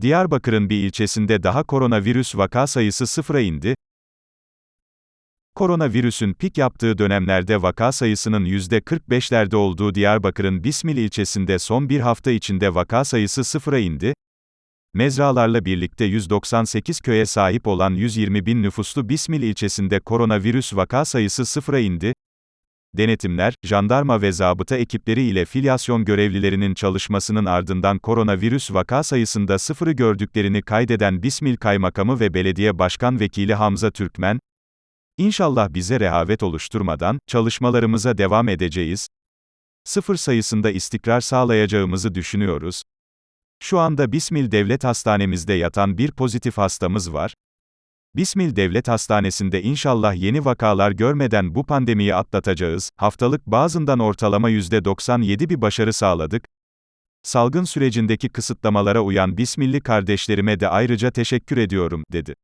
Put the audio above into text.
Diyarbakır'ın bir ilçesinde daha koronavirüs vaka sayısı sıfıra indi. Koronavirüsün pik yaptığı dönemlerde vaka sayısının %45'lerde olduğu Diyarbakır'ın Bismil ilçesinde son bir hafta içinde vaka sayısı sıfıra indi. Mezralarla birlikte 198 köye sahip olan 120 bin nüfuslu Bismil ilçesinde koronavirüs vaka sayısı sıfıra indi. Denetimler, jandarma ve zabıta ekipleri ile filyasyon görevlilerinin çalışmasının ardından koronavirüs vaka sayısında sıfırı gördüklerini kaydeden Bismil Kaymakamı ve Belediye Başkan Vekili Hamza Türkmen, İnşallah bize rehavet oluşturmadan, çalışmalarımıza devam edeceğiz. Sıfır sayısında istikrar sağlayacağımızı düşünüyoruz. Şu anda Bismil Devlet Hastanemizde yatan bir pozitif hastamız var. Bismil Devlet Hastanesi'nde inşallah yeni vakalar görmeden bu pandemiyi atlatacağız. Haftalık bazından ortalama %97 bir başarı sağladık. Salgın sürecindeki kısıtlamalara uyan Bismilli kardeşlerime de ayrıca teşekkür ediyorum, dedi.